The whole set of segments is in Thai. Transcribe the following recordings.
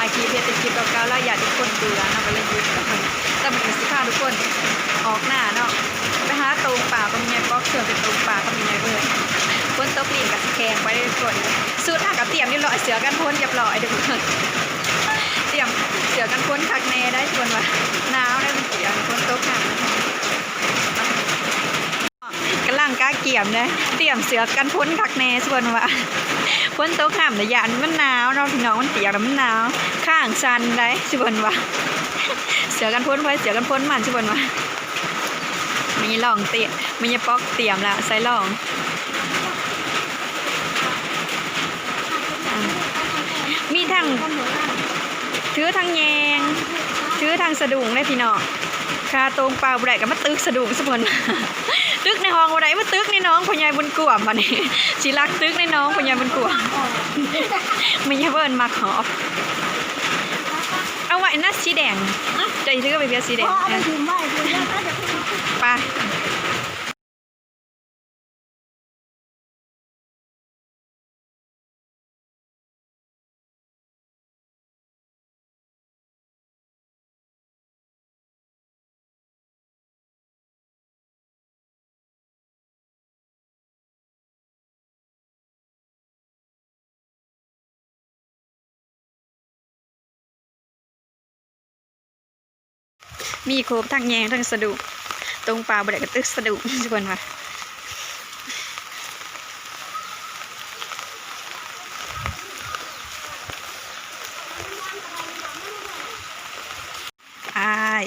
ายคลิปเพียแต่คลิปเก่าๆแล้วอยากทุกคนเบื่อเนาะก็เลยหยุดแล้วมันแต่มันเป็นสิพาทุกคนออกหน้าเนาะไปหาตรงป่าก็มีไงก็เชื่อเป็นตรงป่าก็มีไงเบื่อคนตกลีนกับแขงไว้ได้ทุกคนสูตรหากับเตรียมนี่รอยเสือกันพ้นเรียบร้อยทุกคนเตรียมเสือกันพ้นคักแน่ได้ทุกคนว่าหนาวได้มันเสียคนตกหนักกำลังกล้าเกี่ยมนะเตรียมเสือกันพ้นคักแน่ส่วนว่า พ้นโต๊ะข้ามแต่ยานมันหนาวเนาพี่น้องมันเปียกแล้วมันหนาว ข้างซันได้สิบนว่าเสือกันพ้นไว้เสือกันพ้นมันสิบนว่ามีลองเตะมียป๊อกเตียมแล้วใส่ลองมีทั้งถือทั้งแยงถือทั้งสะดุ้งได้พี่น้องคาตรงเปล่าบ่กับมาตึกสะดุ้งสิบน ตึกในห้องบ่ได้มาตึกในน้องพญายบุญกวมบัดนี้สิรักตึกในน้องพญายบุญกวมไม่ใช่เบิร์นมาขอบเอาไว้หน้าสีแดงใจซื้อไปเพียสีแดงเอาไป มีครบทั้งแยงทั้งสะดุกตรงป่าบริกระตึกสะดุกทุกคนว่าอาย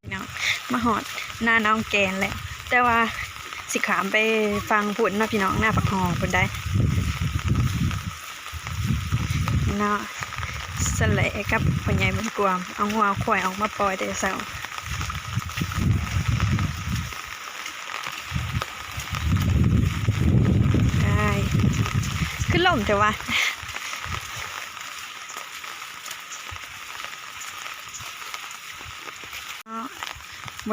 พี่น้อง มาหอดหน้าน้องแกนแล้วแต่ว่าสิขามไปฟังผุนนาะพี่น้องหน้าปักหองผุนได้เนาะสะเละกับพ่อใหญ่บุญกวมเอาหัวเอาข่อยออกมาปล่อยแต่เสาได้ขึ้นลมแต่ว่า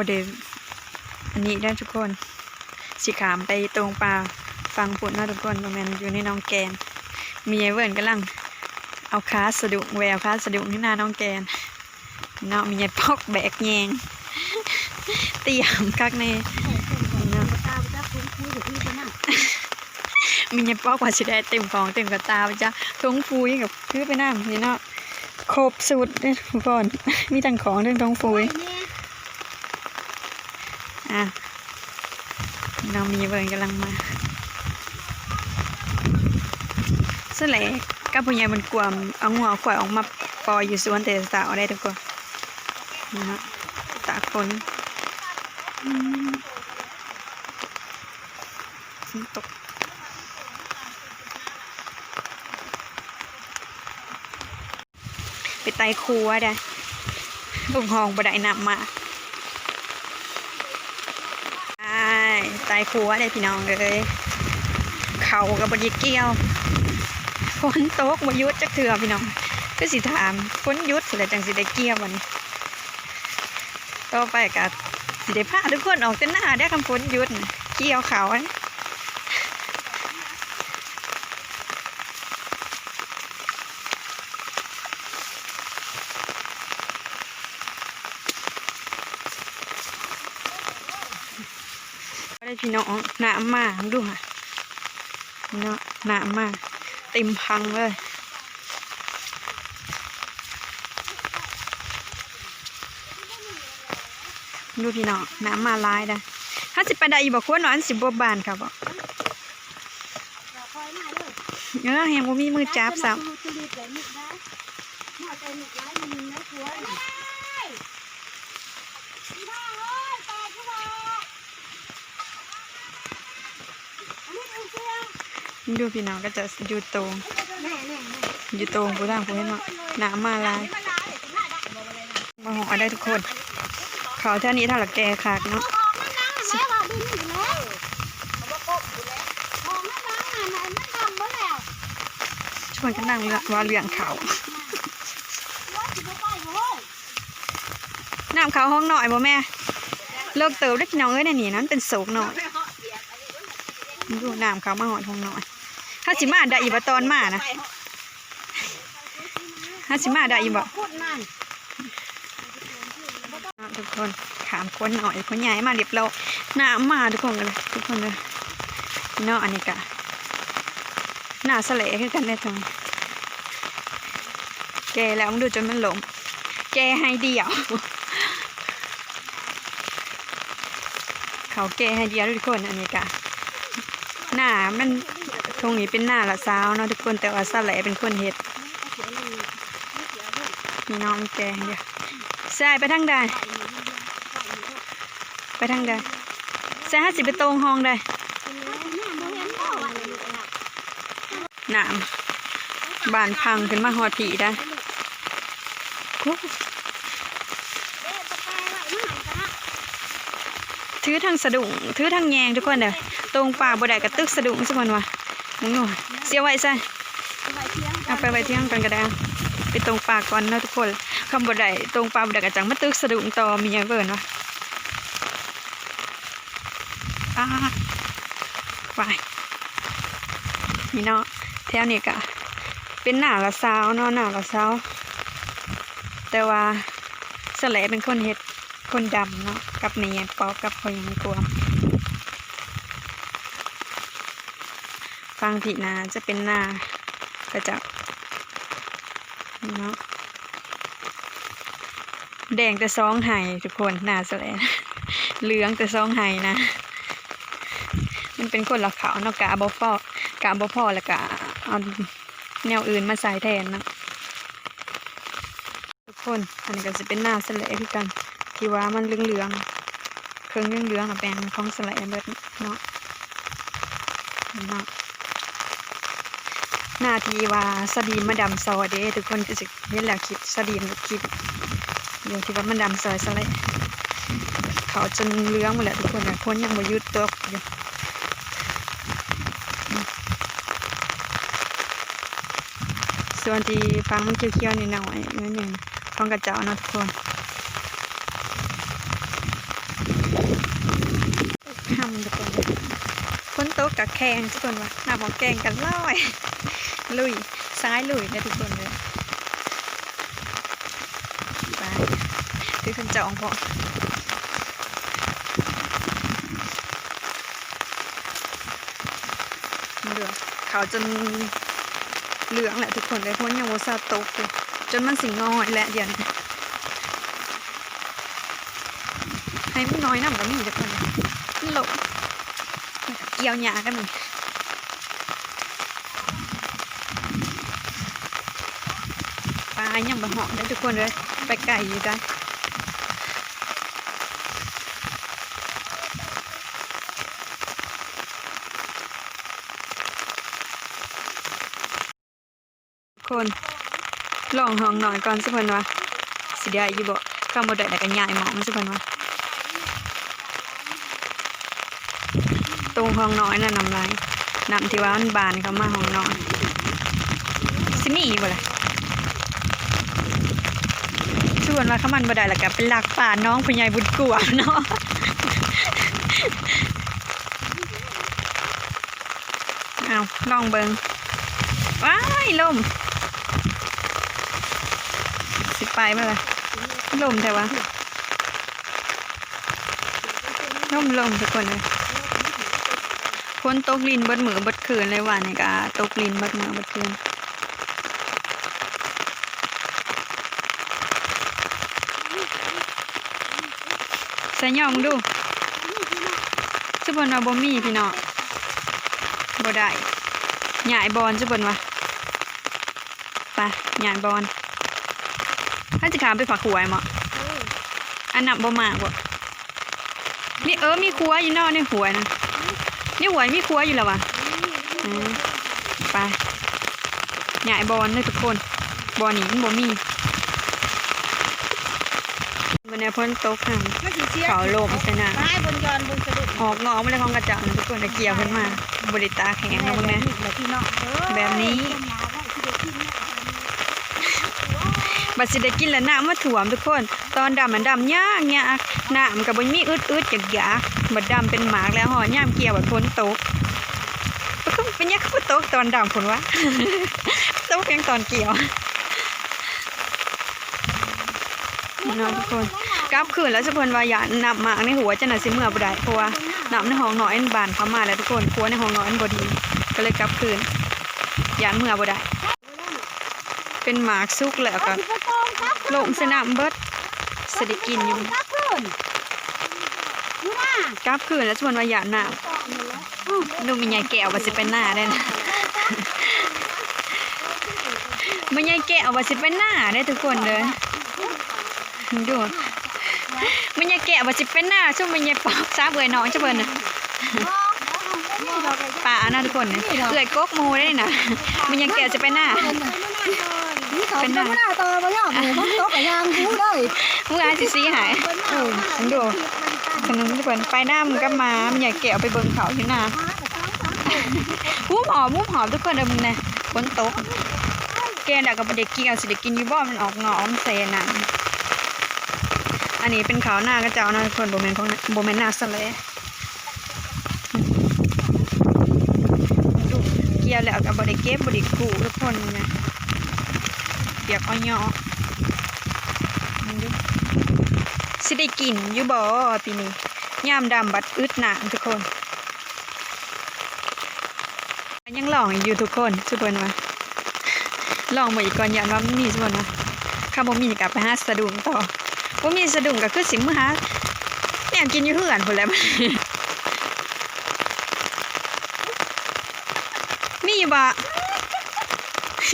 โมเดลอันนี้ได้ทุกคนสิขามไปตรงป่าฟังผลเนาะทุกคนประมาณอยู่ในน้องแกน มีไอเวิร์นกำลัง เอาคาสะดุงแววคาสะดุงที่หน้าน้องแกนเนาะมีไอพอกแบกแยงเตียมคักแน่เนาะตาจะคุ้นคุ้นอยู่ที่นั่นมีไอ้พอกว่าสิได้เต็มฟองเต็มกระตาจ้ะทงฟูยกับคือไปน้ำนี่เนาะครบสุดเด้ทุกคนมีทั้งของทั้งทงฟูย อะน้อง มีเบิร์กำลังมาสแลกกับผู้ใหญ่มันกวมเอาหัวขวายออกมาปล่อยอยู่สวนแต่สาวได้ทุกคนนะฮะตากฝนฝนตกไปไต่ครัวได้ลุงหองบไดนำมา ใช่ ตายครัวเลยพี่น้องเลยเขากับบดีเกี้ยวฝนตกมายุดจักเถื่อพี่น้องก็สิถามฝนยุดสิแล้วจังสิได้เกี้ยววันต่อไปกับสิได้พาทุกคนออกเต้นหน้าได้คำฝนยุดเกี่ยวเขาอัน พี่น้องหนามาดูค่ะเนาะหนามาเต็มพังเลยดูพี่น้องน้ำมาลายได้ถ้าสิไปได้อีบอกว่านอยสิบบบบานครับบอกคอยมาเลยเออแฮงบ่มีมือจับซ้ำ ดูพี่น้องก็จะอยู่ตรงแม่แม่แม่อยู่ตรงผู้ทางผู้เห็นว่าน้ำมาลายมาหอได้ทุกคนเขาเท่านี้ถ้าละแกขาดเนาะแม่ว่าดินอยู่แล้วน่ะมันดำหมดแล้วชวนกันนั่งว่าเรื่องเขาว่าสิบ่ไปบ่เฮ้ยน้ำเขาห้องหน่อยบ่แม่ เลิกเติบได้พี่น้องเอ้ยในนี่นั้นเป็นโศกหน่อยดูน้ำเขามาหอดห้องหน่อยถ้าสิมาได้อีบตอนมานะถ้าสิมาได้อีบ่พูดนั่นทุกคนขามคนหน่อยคนใหญ่มาเรียบร้อยน้ำมาทุกคนเลยทุกคนเลยเนาะอันนี้กะหน้าสละคือกันได้ตรงแกแล้วมึงดูจนมันหลงแกให้เดียว เขาแกให้เดียวทุกคนอันนี้กะ หน้ามันตรงนี้เป็นหน้าละสาวเนาะทุกคนแต่ว่าสะเลเป็นคนเฮ็ดมีน้องแกให้เดียวใช่ไปทางใดไปทางใดใส่ห้าสิบไปตรงห้องได้น้ำบานพังขึ้นมาหอดผีได้ถือทางสะดุ้งถือทางแยงทุกคนเด้อ ตรงป่าบ่ได้กระตึกสะดุ้งสักวันวะมึงหนูเสียไว้ซะเอาไปไว้เที่ห้องกันก็ได้ไปตรงป่าก่อนนะทุกคนคำบ่ได้ตรงป่าบ่ได้กระจังมาตึกสะดุ้งต่อมีอย่างเบิ่นวะอ่าไปนี่เนาะแถวนี้กะเป็นหน้าละสาวเนาะหน้าละสาวแต่ว่าสแลเป็นคนเฮ็ดคนดำเนาะกับเมียปอกกับพอยังกลัว ฟังผิดนะจะเป็นหน้ากระจับนี่เนาะแดงแต่ซองไห้ทุกคนหน้าสแลเหลืองแต่ซองไห้นะ มันเป็นคนละขาวเนาะกะบ่พอกะบ่พอแล้วกะเอาแนวอื่นมาใส่แทนนะทุกคนอันนี้ก็จะเป็นหน้าสะแลคือกันที่ว่ามันเหลืองๆเครื่องเหลืองๆน่ะแปลงของสะแลเบิดเนาะเนาะ หน้าทีว่าสดีมมาดำซอยเด้ทุกคนก็จะเห็นแล้วคลิปสดีมคลิปอยู่ที่ว่ามันดำซอยสะแลเขาจนเลืองหมดแล้วทุกคนแต่คนยังบ่หยุดตกอยู่ส่วนที่ฟังมันเคี้ยวๆนิดหน่อยนิดหนึ่งของกระเจ้านะทุกคนทำทุกคนคนโต๊ะกับแข่งทุกคนวะหน้าของแกงกันล่อย ลุย ซ้ายลุยนะทุกคนเลยไปคือคนจองพอเดือดขาวจนเหลืองแหละทุกคนเลยเพราะยังโมซาตกอยู่จนมันสิงงอยแหละเดี๋ยวนี้ให้มันน้อยน้ำก็มีทุกคนมันหลบเกี่ยวหยากันมัน ยังบะเหาะได้ทุกคนเลยไปไก่อยู่ได้คนลองห้องนอนก่อนสักคนวะสิได้ยี่บ่ข้ามบ่ได้แต่กันยายหมองสักคนวะตรงห้องนอนน่ะน้ำลายน้ำที่ว่ามันบานเข้ามาห้องนอนสิมีอยู่บ่ล่ะ ชวนว่าเขามันบ่ได้และก็เป็นหลักป่าน้องผู้ใหญ่บุญกลัวเนาะเอาลองเบิงว้ายลม สิไปมาละลมแต่ว่าลมลมทุกคนเลยคนตกลินบดมือบดคืนเลยว่านี่กะตกลินบดมือบดคืน ใส่ย่องดูจุบนว่าบ่มีพี่น้องบ่ได้หยายบอลจุบนวะไปหยายบอลถ้าจะขามไปฝักหวยหมออันนับบ่มากบ่มีเออมีครัวอยู่นอกในหวยนะนี่หวยมีครัวอยู่แล้ววะไปใหญ่บอลเลยทุกคนบอลนี้มันบ่มี มันเนี่ยพ้นตกห่างมันสิเสียเขาโลมใส่หน้าตายบนยอนบนสะดุดออกงอกมาเลยของกระเจ้านะทุกคนจะเกี่ยวขึ้นมา บริตากแข็งนะพวกเนี้ยแบบที่เนาะเออแบบนี้เต็มหนาไว้ที่เด็กกินเนี่ยบัดสิได้กินแล้วน้ำมาถ่วมทุกคน ตอนดำมันดำยากยากน้ำกับบ่มีอึดอึดอยากอยากบัดดำเป็นหมากแล้วห่อย่ามเกี่ยวบัดฝนตกก็คือเป็นยังคือตกตอนดำฝนวะตกเพียงตอนเกี่ยว เนาะทุกคนกลับคืนแล้วสุพลว่าอย่านับหมากในหัวจะน่ะสิเมื่อบ่ได้เพราะว่าน้ำในห้องนอนอันบานเข้ามาแล้วทุกคนครัวในห้องนอนอันบ่ดีก็เลยกลับคืนยานเมื่อบ่ได้เป็นหมากสุกแล้วก็ลงสนามเบิดสไดิกินอยู่ครับเพื่อนก้ากลับคืนแล้วชวนว่าอย่าหนาวดูมีใหญ่แก้วว่าสิเป็นหน้าได้นะมันใหญ่แก้วว่าสิเป็นหน้าได้ทุกคนเลย ดูมันใหญ่แก้วว่าสิเป็นหน้าช่วงมันใหญ่ปอกซาเบื่อน้องจะเบิ่นนะป่านะทุกคนเนี่ยเอื่อยกกมูได้นะมันใหญ่แก้วจะเป็นหน้าเป็นหน้าต่อไปอะหมูมันตกกับยางกูเลยมื่ออาสิสีหายเออผมดูขนมทุกคนไปหน้ามันก็มามันใหญ่แก้วไปเบิ่งเขาอยู่หน้ามุ้มหอมมุ้มหอมทุกคนเดิมนะฝนตกแกดักกับเด็กกินเอาสิเด็กกินยูบ่มันออกหงอมเซนัน อันนี้เป็นขาวหน้ากระเจ้านะทุกคนโบแมนของโบแมนหน้าสเลยดูเกี่ยวแล้วกับบไดิเก็บบไดิกูทุกคนนะเปียกอ้อยยอมันดูสิได้กินอยู่บ่ปีนี้ยามดำบัดอึดหนามทุกคนยังหลองอยู่ทุกคนสุดวันวะลองมาอีกก่อนอย่าว่ามันมีสุดวันวะข้าบ่มีกลับไปหาสะดุ้งต่อ บ่มีสะดุ้งก็คือสิมือหาแนวกินอยู่เฮือนพุ่นแล้วมีอยู่บ่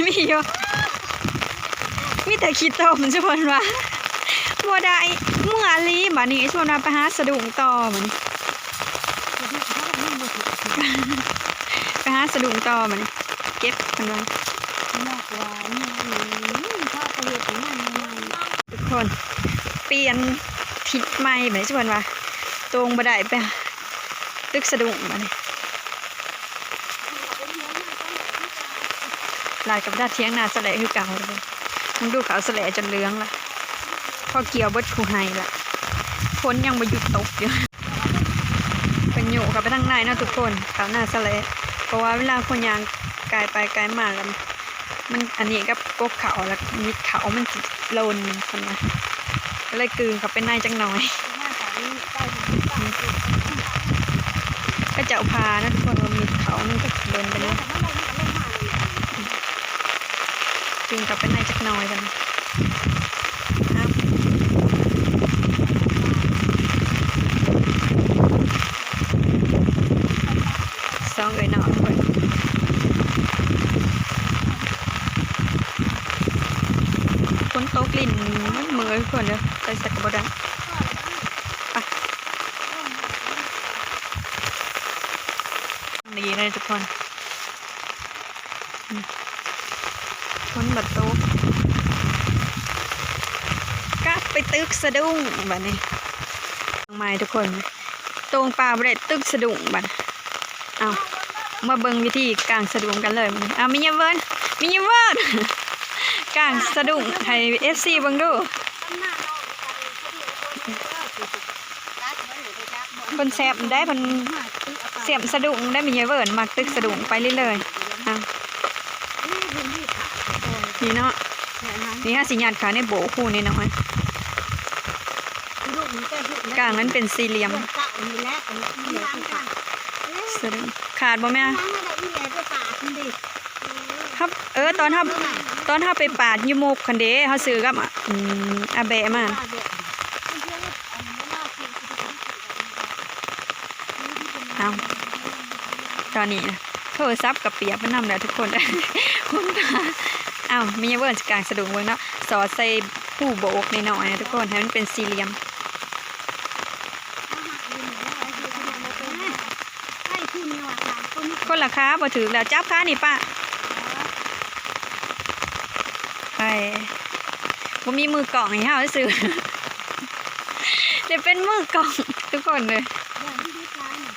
มีอยู่มีแต่ขี้ต้มสุดวันวะบ่ได้เมื่อลีบัดนี้สุดวันวะไปหาสะดุ้งต่อมันไปหาสะดุ้งต่อมันเก็บมันไว้มากกว่านี่ข้าวประโยชน์ของทุกคน เปลี่ยนทิศใหม่แบบนี้ชวนว่าตรงบันไดไปตึกสะดุ้งมาเนี่ยลายกับด้านเทียงนาสะแหละคือเก่าเลยมึงดูเขาวสะแหละจนเหลืองละพอเกี่ยวเบิดคูไฮละฝนยังมาหยุดตกอยู่เป็นอยู่กับไปทางในเนาะทุกคนเขาวหน้าสะแหละเพราะว่าเวลาคนยางกายไปกายมาแล้วมันอันนี้กับกกเขาแล้วมิดเขามันสิโลนคนนะก็ เลยกลืนเขาเป็นจังหน่อยก็จะอาพานะทุกคนว่ามิดเขามันก็เดินไปนะกลืนเขาเป็นจักหน่อยกันครับสองเอ่ยหนอทุกคน ฝนตกลิ่นมันมือทุกคนเด้อใส่ใส่กระบอกได้ไป ดีเลยทุกคนอืมฝนบัดตกกลับไปตึกสะดุ้งบัดนี้ไม้ทุกคน ตรงป่าเบรตึกสะดุ้งบัดเอามาเบิงวิธีกางสะดุ้งกันเลยเอามีเยาเวิร์นมีเยาเวิร์นกางสะดุ้งให้เอฟซีเบิ่งดูเพิ่นแซบได้เพิ่น เสียมสะดุ้งได้มีเยอะเวิร์นมักตึกสะดุ้งไปเรื่อยๆอะนี่เนาะนี่ฮะสิญาณขาในโบคู่นี่น้อยกลางนั้นเป็นสี่เหลี่ยมสะดุ้งขาดบ่แม่ครับเออตอนทับตอนทับไปปาดยูโมกคันเด้เฮาซื้อกับอะอาแบะมาเอาตอ นนี้นะโทรศัพท์กับเปียกมันนำแล้วทุกคนคุณตาอ้าวมีเวิร์นกลางสะดุ้งเบิ่งเนาะสอดใส่ผู้โบกในหน่อยนะทุกคนให้มันเป็นสี่เหลี่ยมคนละค้าบ่ถือแล้วจับค้านี่ป้าไปบ่มีมือกล่องให้เฮาซื้อเดี๋ยวเป็นมือกล่องทุกคนเลย อย่างที่ดีใจน่ะ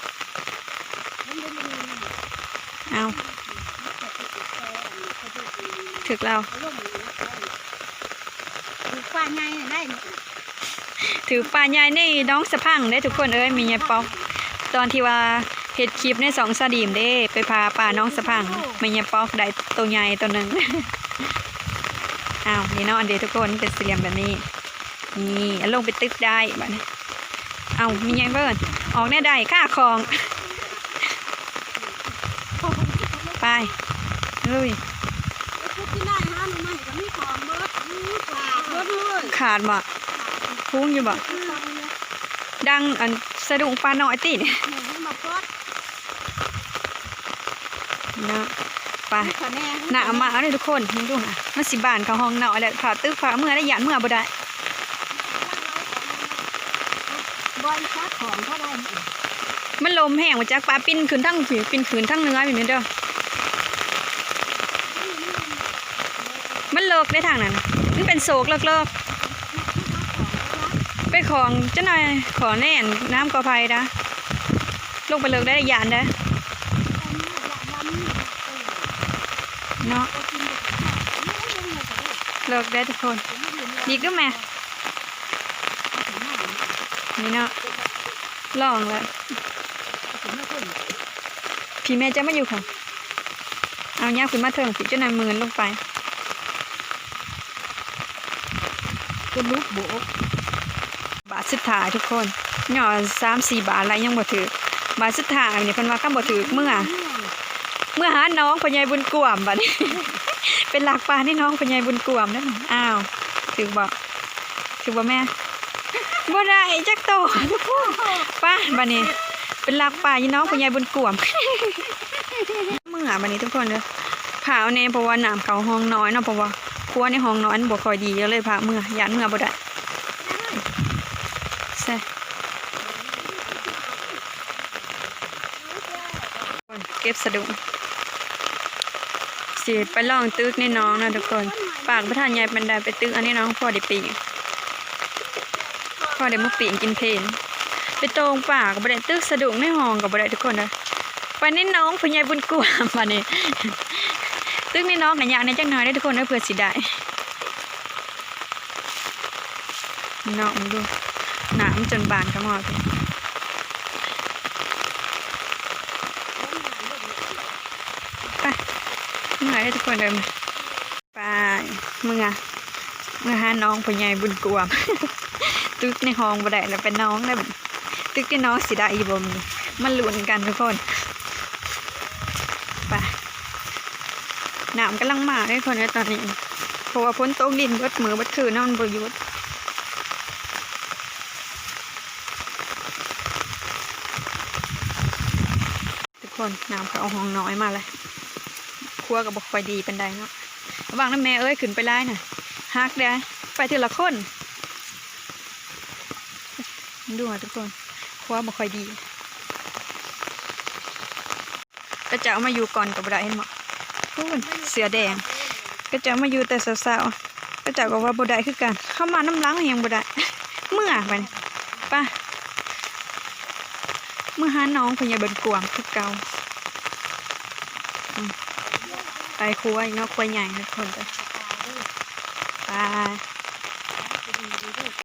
มันเป็นยังไงน่ะ เอา เขาจะติดต่ออันนี้เขาจะติดต่อ ถึกเราเขาลงอยู่ในซอยดูฟ้าไงได้เนี่ยถือปลาใหญ่นี่น้องสะพังได้ทุกคนเอ้ยมีไงป๊อกตอนที่ว่าเห็ดคลิปในสองสะดีมเด้ไปพาป่าน้องสะพังมีไงป๊อกได้ตัวใหญ่ตัวหนึ่งอ้าวนี่เนาะอันเดียวทุกคนเป็นสี่เหลี่ยมแบบนี้นี่เอาลงไปตึกได้บัดนี้เอามีไงเบิร์นออกแน่ได้ค่าคลอง ไปลุย ไอ้พวกที่ได้ห้ามมาให้ก็มีของเบิดมีปลาเบิดเลย ขาดบ่พุ่งอยู่บ่คือฟังเนี่ยดังอันสะดุ้งปลาน้อยติเนี่ยให้มาพอดเนาะไปคะแนนหนามาเลยทุกคนมึงดูนะมันสิบานเขาห้องเนาะแหละผ่าตึกผ่าเมื่อได้หยานเมื่อบ่ได้บอยคัดของเขาได้เนี่ยมันลมแห้งมาจากปลาปิ้นขึ้นทั้งผิวปิ้นขึ้นทั้งเนื้อแบบนี้เด้อมันเลิกได้ทางนั้นน่ะมันเป็นโศกเลิกเลิกไป ของเจ้าหน่อยขอแน่นน้ำกอไผ่นะลงไปเลิกได้ยานได้เนาะเลิกได้ทุกคน ดีก็แม่นี่เนาะลองแล้วพี่แม่จะมาอยู่ค่ะเอาเนี้ยขึ้นมาเถิงพี่เจ้านายมือลงไปก็ลุกโบก สุดท้ายทุกคนหย่อสามสี่บาทอะไรยังบ่ถือบาทสุดท้ายเนี่ยเพิ่นว่าก็บ่ถือเมื่อ เมื่อหาน้องพญายบุญกวมบัดนี้เป็นหลักปลานี่น้องพญายบุญกวมนั่นะอ้าวถือบ่ถือบ่แม่บ่ได้จักโตป้าบัดนี้ เป็นหลักปลายี่น้องพญายบุญกวมเมื่อบัดนี้ทุกคนเด้อพาเอาแน่เพราะว่าน้ำเขาห้องน้อยเนาะเพราะว่าครัวในห้องน้อยมันบ่ค่อยดีเลยพาเมื่อยานเมื่อบ่ได้ ช่เก็บสะดุ้งสิไปลองตึกนี่น้องนะทุกคน ปากประธานใหญ่เป็นด้ไปตึกอันนี้น้องพ่อได้ปีกพ่อได้มาปีกินเพลนไปตรงปากกับบไดตึกสะดุ้งในห้องกับบไดทุกคนเลยไปนี่น้องพญายบุญกวามมานี่ยตึกนี่น้องกันยางในจังหน่อยได้ทุกคนเด้เพื่อสิได้น้องดู หนามจนบานกระหมอดไปเมื่อยได้ทุกคนเลยไปเมื่อเมื่อหาน้องพญายบุญกวามตึกในห้องบ่ได้แล้วเป็นน้องได้ตึกที่น้องสิได้อีบมีมันลุ้นกันทุกคนไปน้ำกำลังมาได้คนในตอนนี้เพราะว่าพ้นโตกดินเบิดมือเบิดคืนเนาะมันบ่หยุทุก คนน้ำเขาเอาห้องน้อยมาเลยครัวกับบ่ค่อยดีเป็นไดเนาะระวังนะแม่เอ้ยขึ้นไปไล่น่ะฮักได้ไปทีละคนดูอะทุกคนครัวบ่ค่อยดีก็จะเอามาอยู่ก่อนกับบ่ได้เห็นบ่พูนเสือแดง ก็จะเอามาอยู่แต่สาวๆก็จะบอกว่าบ่ได้คือกัน เข้ามาน้ำล้างยังบ่ได้เมื่อไปไป่ะ มื่อหาน้องพญาบันกวางคือเก่าไปครัวอีกเนาะครัวใหญ่ทุกคนไปไป